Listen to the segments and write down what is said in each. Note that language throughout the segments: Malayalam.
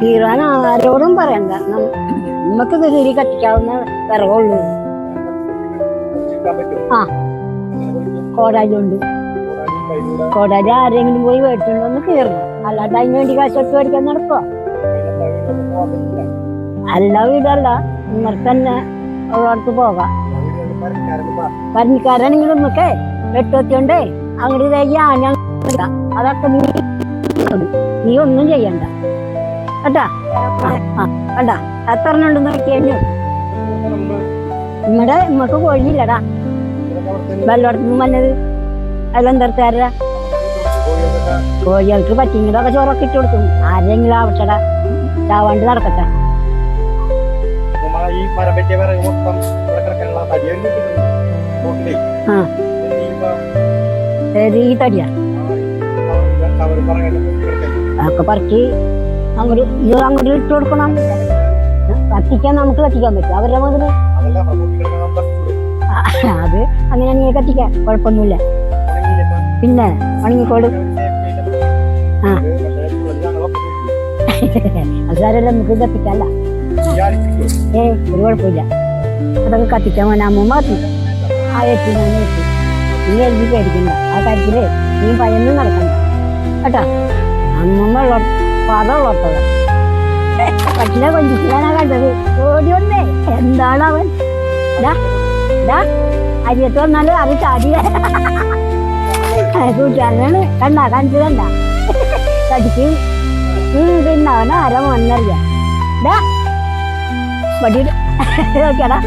തീരാൻ ആരോടും പറയണ്ട നമുക്ക് തിരി കത്തിക്കാവുന്ന വിറകുള്ളൂ? ആ. കോടാജുണ്ട് കയ്യിലൂടെ ആരെങ്കിലും പോയി മേടിച്ചുകൊണ്ടൊന്ന് കീറണം അല്ലാതെ അതിന് വേണ്ടി കാശ് കൊടുത്ത് മേടിക്കാൻ നടക്കോ. അല്ല വീടല്ല നിങ്ങൾക്ക് തന്നെ ഉള്ളടത്ത് പോകാം. പരന്നിക്കാരാണെങ്കിൽ നമുക്ക് അങ്ങോട്ട് തേക്ക് ആന അതൊക്കെ നീ ചെയ്യണം. നീ ഒന്നും ചെയ്യണ്ട. കേട്ടാ ആ ആ കണ്ട? എത്ര ഉണ്ട് നോക്കിയു നമ്മുടെ നമ്മക്ക് കോഴിയില്ലടാ. വെള്ളടത്തുനിന്ന് വന്നത് അതെന്തരത്താരാ കോഴികളൊക്കെ കോഴികൾക്ക് പറ്റിങ്ങനൊക്കെ ചോറൊക്കെ ഇട്ട് കൊടുക്കും. ആരെങ്കിലും ആവട്ടെടാ. ചാവാണ്ട് നടക്കട്ടെ. ഈ മരം പറ്റിയ വിറക് മൊത്തം ഇവിടെ കിടക്കാനുള്ള അതൊക്കെ പറിച്ച് അങ്ങോട്ട് ഇത് അങ്ങോട്ട് ഇട്ട് കൊടുക്കണം. കത്തിക്കാൻ നമുക്ക് കത്തിക്കാൻ പറ്റും. അവരുടെ മുതൽ അത് അങ്ങനെ നീ കത്തിക്കാൻ കുഴപ്പമൊന്നുമില്ല. പിന്നെ ഉണങ്ങിക്കോട് ആ. അത് സാരല്ല നമുക്ക് കത്തിക്കല്ല. ഏ ഒരു കുഴപ്പമില്ല. അതൊക്കെ കത്തിക്കാൻ വേണ്ട അമ്മ മാത്രം ആ എത്തി ഞാൻ എത്തി. നീ എഴുതി പേടിക്കണ്ട. ആ കാര്യത്തിൽ നീ ഭയന്ന് നടക്കണ്ട. കേട്ടോ? അമ്മമ്മ ഉള്ള പദ ഉള്ളോട്ടത് പറ്റില്ല കൊഞ്ചിച്ചിലാണ് കണ്ടത്. ഓടി വന്നേ. എന്താണ് അവൻ? അരിയത്ത് വന്നാൽ അത് ചാടിയ കൂട്ടുകാരനാണ്. കണ്ട കാണിച്ചു കണ്ട. കടിക്ക്. പിന്നെ അവൻ ആരാ ഡാ വടി നോക്കിയാടാ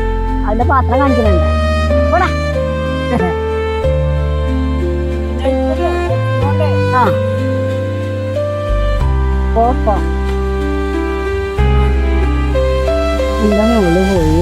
അവന്റെ പാത്രം കാണിക്കുന്നുണ്ട്. പോടാ. പോ പോ എന്റെ മോൾ പോയി.